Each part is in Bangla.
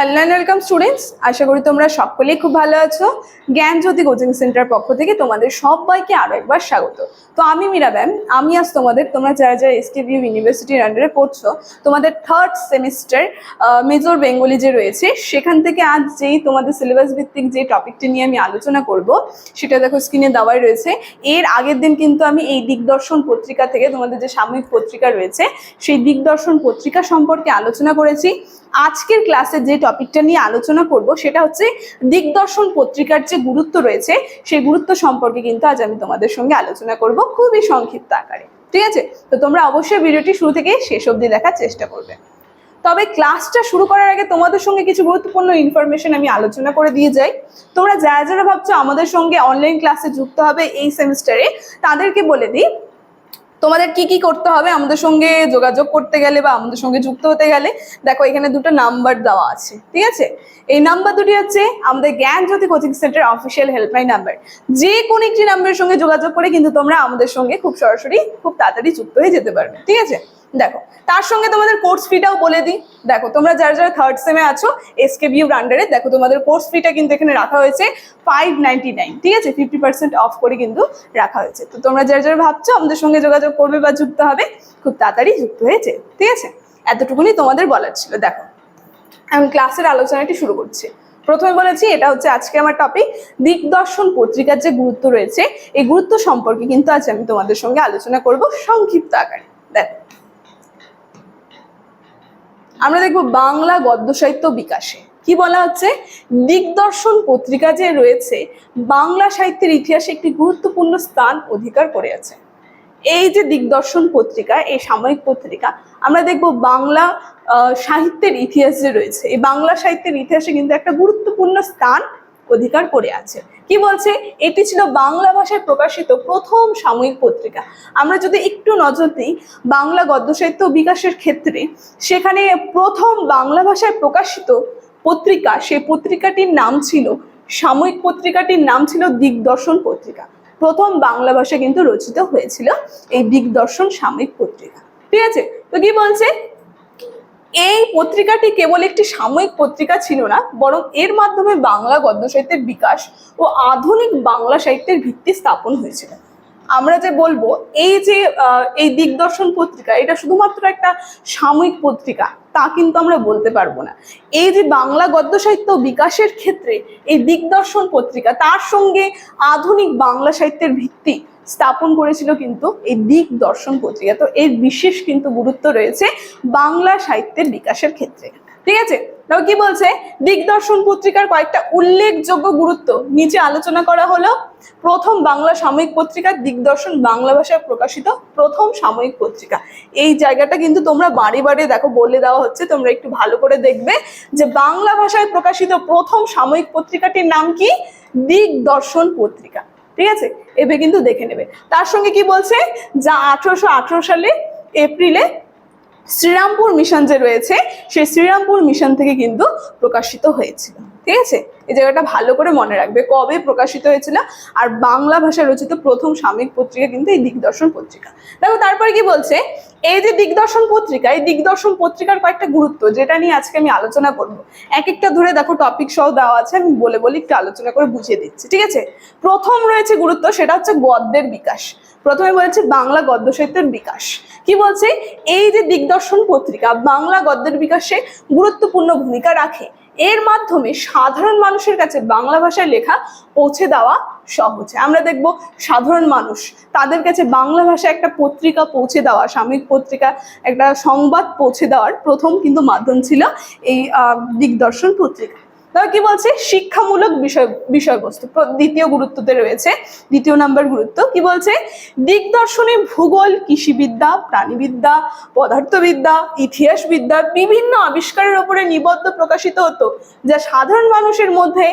হ্যালো অ্যান্ড ওয়েলকাম স্টুডেন্টস আশা করি তোমরা সকলেই খুব ভালো আছো। জ্ঞান জ্যোতি কোচিং সেন্টার পক্ষ থেকে তোমাদের সবাইকে আরও একবার স্বাগত। তো আমি মীরা ম্যাম, আমি আজ তোমাদের, তোমরা যারা যারা এসকেভিউ ইউনিভার্সিটির আন্ডারে পড়ছো, তোমাদের থার্ড সেমিস্টার মেজর বেঙ্গলি যে রয়েছে, সেখান থেকে আজ যেই তোমাদের সিলেবাস ভিত্তিক যে টপিকটি নিয়ে আমি আলোচনা করব, সেটা দেখো স্ক্রিনে দেওয়াই রয়েছে। এর আগের দিন কিন্তু আমি এই দিগদর্শন পত্রিকা থেকে তোমাদের যে সাময়িক পত্রিকা রয়েছে, সেই দিগদর্শন পত্রিকা সম্পর্কে আলোচনা করেছি। আজকের ক্লাসে যে টপিকটা নিয়ে আলোচনা করব, সেটা হচ্ছে দিগদর্শন পত্রিকার যে গুরুত্ব রয়েছে, সেই গুরুত্ব সম্পর্কে কিন্তু আজ আমি তোমাদের সঙ্গে আলোচনা করব খুবই সংক্ষিপ্ত আকারে। ঠিক আছে? তো তোমরা অবশ্যই ভিডিওটি শুরু থেকে শেষ অবধি দেখার চেষ্টা করবে। তবে ক্লাসটা শুরু করার আগে তোমাদের সঙ্গে কিছু গুরুত্বপূর্ণ ইনফরমেশন আমি আলোচনা করে দিয়ে যাই। তোমরা যারা যারা ভাবছ আমাদের সঙ্গে অনলাইন ক্লাসে যুক্ত হবে এই সেমিস্টারে তাদেরকে বলে দিই তোমাদের কি কি করতে হবে? আমাদের সঙ্গে যোগাযোগ করতে গেলে বা আমাদের সঙ্গে যুক্ত হতে গেলে, দেখো এখানে দুটো নাম্বার দেওয়া আছে, ঠিক আছে? এই নাম্বার দুটি হচ্ছে আমাদের Gyan Jyoti coaching centre official helpline number যে কোনো একটি নাম্বারের সঙ্গে যোগাযোগ করে কিন্তু তোমরা আমাদের সঙ্গে খুব সরাসরি, খুব তাড়াতাড়ি যুক্ত হয়ে যেতে পারবে, ঠিক আছে? দেখো, তার সঙ্গে তোমাদের কোর্স ফিটাও বলে দিই। দেখো, তোমরা যারা যারা থার্ড সেমে আছো এসকে বিউ আন্ডারে দেখো তোমাদের কোর্স ফিটা কিন্তু এখানে রাখা হয়েছে ফাইভ ঠিক আছে? ফিফটি পার্সেন্ট অফ করে কিন্তু রাখা হয়েছে। তো তোমরা যারা যারা ভাবছ আমাদের সঙ্গে যোগাযোগ করবে বা যুক্ত হবে, খুব তাড়াতাড়ি যুক্ত হয়েছে ঠিক আছে? এতটুকুনি তোমাদের বলার ছিল, দেখো। আমি ক্লাসের আলোচনাটি শুরু করছি। প্রথমে বলেছি, এটা হচ্ছে আজকে আমার টপিক দিগদর্শন পত্রিকার যে গুরুত্ব রয়েছে, এই গুরুত্ব সম্পর্কে কিন্তু আজ আমি তোমাদের সঙ্গে আলোচনা করব সংক্ষিপ্ত আকারে। দেখো। আমরা দেখব বাংলা গদ্য সাহিত্য বিকাশে। কি বলা হচ্ছে? দিগদর্শন পত্রিকা যে রয়েছে, বাংলা সাহিত্যের ইতিহাসে একটি গুরুত্বপূর্ণ স্থান অধিকার করে আছে। এই যে দিগদর্শন পত্রিকা, এই সাময়িক পত্রিকা, আমরা দেখব বাংলা সাহিত্যের ইতিহাস যে রয়েছে, এই বাংলা সাহিত্যের ইতিহাসে কিন্তু একটা গুরুত্বপূর্ণ স্থান অধিকার করে আছে। কি বলছে? এটি ছিল বাংলা ভাষায় প্রকাশিত প্রথম সাময়িক পত্রিকা। আমরা যদি একটু নজর দিই, বাংলা গদ্য সাহিত্য বিকাশের ক্ষেত্রে সেখানে প্রথম বাংলা ভাষায় প্রকাশিত পত্রিকা, সেই পত্রিকাটির নাম ছিল, সাময়িক পত্রিকাটির নাম ছিল দিগদর্শন পত্রিকা। প্রথম বাংলা ভাষা কিন্তু রচিত হয়েছিল এই দিগদর্শন সাময়িক পত্রিকা। ঠিক আছে? তো কি বলছে? এই পত্রিকাটি কেবল একটি সাময়িক পত্রিকা ছিল না, বরং এর মাধ্যমে বাংলা গদ্য সাহিত্যের বিকাশ ও আধুনিক বাংলা সাহিত্যের ভিত্তি স্থাপন হয়েছিল। আমরা যে বলব, এই যে এই দিগদর্শন পত্রিকা, এটা শুধুমাত্র একটা সাময়িক পত্রিকা, তা কিন্তু আমরা বলতে পারব না। এই যে বাংলা গদ্য সাহিত্য বিকাশের ক্ষেত্রে এই দিগদর্শন পত্রিকা, তার সঙ্গে আধুনিক বাংলা সাহিত্যের ভিত্তি স্থাপন করেছিল কিন্তু এই দিক দর্শন পত্রিকা। তো এর বিশেষ কিন্তু গুরুত্ব রয়েছে বাংলা সাহিত্যের বিকাশের ক্ষেত্রে। ঠিক আছে? তাও কি বলছে? দিগদর্শন পত্রিকার কয়েকটা উল্লেখযোগ্য গুরুত্ব। নিচে আলোচনা করা হলো, প্রথম বাংলা সাময়িক পত্রিকা দিগদর্শন বাংলা ভাষায় প্রকাশিত প্রথম সাময়িক পত্রিকা। এই জায়গাটা কিন্তু তোমরা বাড়ি বাড়ি দেখো, বলে দেওয়া হচ্ছে, তোমরা একটু ভালো করে দেখবে যে বাংলা ভাষায় প্রকাশিত প্রথম সাময়িক পত্রিকাটির নাম কি? দিগদর্শন পত্রিকা। ঠিক আছে? এবে কিন্তু দেখে নেবে। তার সঙ্গে কি বলছে? যা আঠারোশো আঠারো সালে এপ্রিলে শ্রীরামপুর মিশন যে রয়েছে, সেই শ্রীরামপুর মিশন থেকে কিন্তু প্রকাশিত হয়েছিল। ঠিক আছে? এই জায়গাটা ভালো করে মনে রাখবে। কবে প্রকাশিত হয়েছিল? আর বাংলা ভাষায় রচিত প্রথম সাময়িক পত্রিকা কিন্তু এই দিগদর্শন পত্রিকা। দেখো, তারপরে কি বলছে? এই যে দিগদর্শন পত্রিকা, এই দিগদর্শন পত্রিকার কয়েকটা গুরুত্ব, যেটা নিয়ে আজকে আমি আলোচনা করব। এক একটা ধরে দেখো টপিক সহ দেওয়া আছে, আমি বলে বলে, একটু আলোচনা করে বুঝিয়ে দিচ্ছি, ঠিক আছে? প্রথম রয়েছে গুরুত্ব, সেটা হচ্ছে গদ্যের বিকাশ। প্রথমে বলেছে বাংলা গদ্য সাহিত্যের বিকাশ। কি বলছে? এই যে দিগদর্শন পত্রিকা, বাংলা গদ্যের বিকাশে গুরুত্বপূর্ণ ভূমিকা রাখে। এর মাধ্যমে সাধারণ মানুষের কাছে বাংলা ভাষায় লেখা পৌঁছে দেওয়া সহজ। আমরা দেখব সাধারণ মানুষ, তাদের কাছে বাংলা ভাষায় একটা পত্রিকা পৌঁছে দেওয়া, সাময়িক পত্রিকা, একটা সংবাদ পৌঁছে দেওয়ার প্রথম কিন্তু মাধ্যম ছিল এই দিগদর্শন পত্রিকা। তবে কি বলছে? শিক্ষামূলক বিষয়, বিষয়বস্তু। দ্বিতীয় গুরুত্বতে রয়েছে, দ্বিতীয় নাম্বার গুরুত্ব। কি বলছে? দিগদর্শনে ভূগোল, কৃষিবিদ্যা, প্রাণীবিদ্যা, পদার্থবিদ্যা, ইতিহাসবিদ্যা বিভিন্ন আবিষ্কারের উপরে নিবদ্ধ প্রকাশিত হতো, যা সাধারণ মানুষের মধ্যে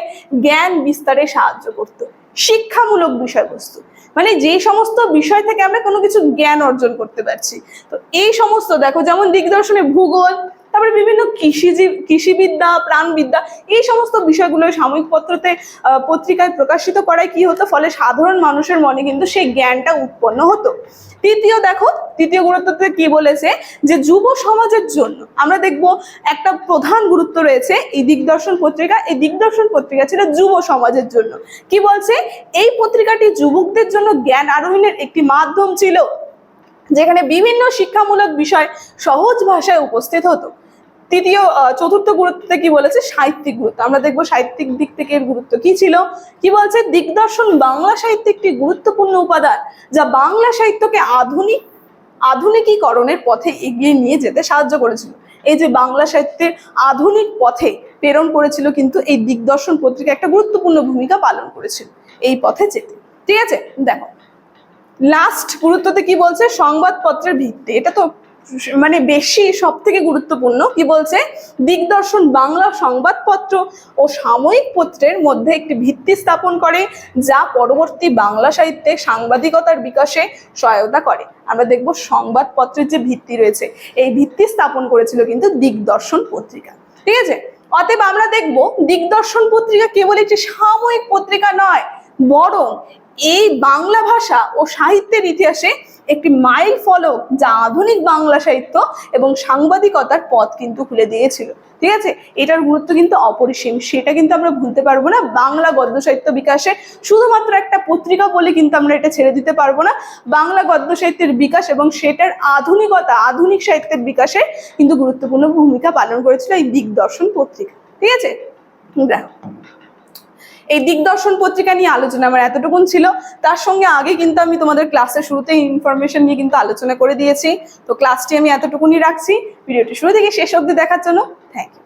জ্ঞান বিস্তারে সাহায্য করত। শিক্ষামূলক বিষয়বস্তু। মানে যে সমস্ত বিষয় থেকে আমরা কোনো কিছু জ্ঞান অর্জন করতে পারছি। তো এই সমস্ত, দেখো যেমন দিগদর্শনে ভূগোল তারপরে বিভিন্ন কৃষিজীব কৃষিবিদ্যা, প্রাণবিদ্যা, এই সমস্ত বিষয়গুলো সাময়িক পত্রতে পত্রিকায় প্রকাশিত করায় কি হতো? ফলে সাধারণ মানুষের মনে কিন্তু সেই জ্ঞানটা উৎপন্ন হতো। তৃতীয় দেখো, তৃতীয় গুরুত্বতে কি বলেছে? যে যুব সমাজের জন্য আমরা দেখব একটা প্রধান গুরুত্ব রয়েছে এই দিগদর্শন পত্রিকা, এই দিগদর্শন পত্রিকা ছিল যুব সমাজের জন্য। কি বলছে? এই পত্রিকাটি যুবকদের জন্য জ্ঞান আরোহণের একটি মাধ্যম ছিল, যেখানে বিভিন্ন শিক্ষামূলক বিষয় সহজ ভাষায় উপস্থিত হতো। তৃতীয় চতুর্থ গুরুত্বতে কি বলেছে? সাহিত্যিক গুরুত্ব। আমরা দেখব সাহিত্যিক দিক থেকে এর গুরুত্ব কি ছিল। কি বলছে? দিগদর্শন বাংলা সাহিত্যে একটি গুরুত্বপূর্ণ উপাদান, যা বাংলা সাহিত্যকে আধুনিক, আধুনিকীকরণের পথে এগিয়ে নিয়ে যেতে সাহায্য করেছিল। এই যে বাংলা সাহিত্যের আধুনিক পথে প্রেরণ করেছিল, কিন্তু এই দিগদর্শন পত্রিকা একটা গুরুত্বপূর্ণ ভূমিকা পালন করেছিল। এই পথে যেতে। ঠিক আছে? দেখো। লাস্ট গুরুত্বতে কি বলছে? সংবাদপত্রের ভিত্তি। এটা তো মানে বেশি সব থেকে গুরুত্বপূর্ণ কি বলছে? দিগদর্শন বাংলা সংবাদপত্র ও সাময়িক পত্রের মধ্যে একটি ভিত্তি স্থাপন করে, যা পরবর্তী বাংলা সাহিত্যে সাংবাদিকতার বিকাশে সহায়তা করে। আমরা দেখব সংবাদপত্রের যে ভিত্তি রয়েছে, এই ভিত্তি স্থাপন করেছিল কিন্তু দিগদর্শন পত্রিকা। ঠিক আছে? অতএব আমরা দেখব দিগদর্শন পত্রিকা কেবল একটি সাময়িক পত্রিকা নয়, বরং এই বাংলা ভাষা ও সাহিত্যের ইতিহাসে একটি মাইল ফলক যা আধুনিক বাংলা সাহিত্য এবং সাংবাদিকতার পথ কিন্তু খুলে দিয়েছিল। ঠিক আছে? এটার গুরুত্ব কিন্তু অপরিসীম। সেটা কিন্তু আমরা ভুলতে পারব না। বাংলা গদ্য সাহিত্য বিকাশে শুধুমাত্র একটা পত্রিকা বলে কিন্তু আমরা এটা ছেড়ে দিতে পারব না। বাংলা গদ্য সাহিত্যের বিকাশ এবং সেটার আধুনিকতা, আধুনিক সাহিত্যের বিকাশে কিন্তু গুরুত্বপূর্ণ ভূমিকা পালন করেছিল এই দিগদর্শন পত্রিকা। ঠিক আছে? দেখো এই দিগদর্শন পত্রিকা নিয়ে আলোচনা আমার এতটুকুন ছিল। তার সঙ্গে আগে কিন্তু আমি তোমাদের ক্লাসের শুরুতে ইনফরমেশন নিয়ে কিন্তু আলোচনা করে দিয়েছি। তো ক্লাসটি আমি এতটুকুনি রাখছি। ভিডিওটি শুরু থেকে শেষ অবধি দেখার জন্য থ্যাংক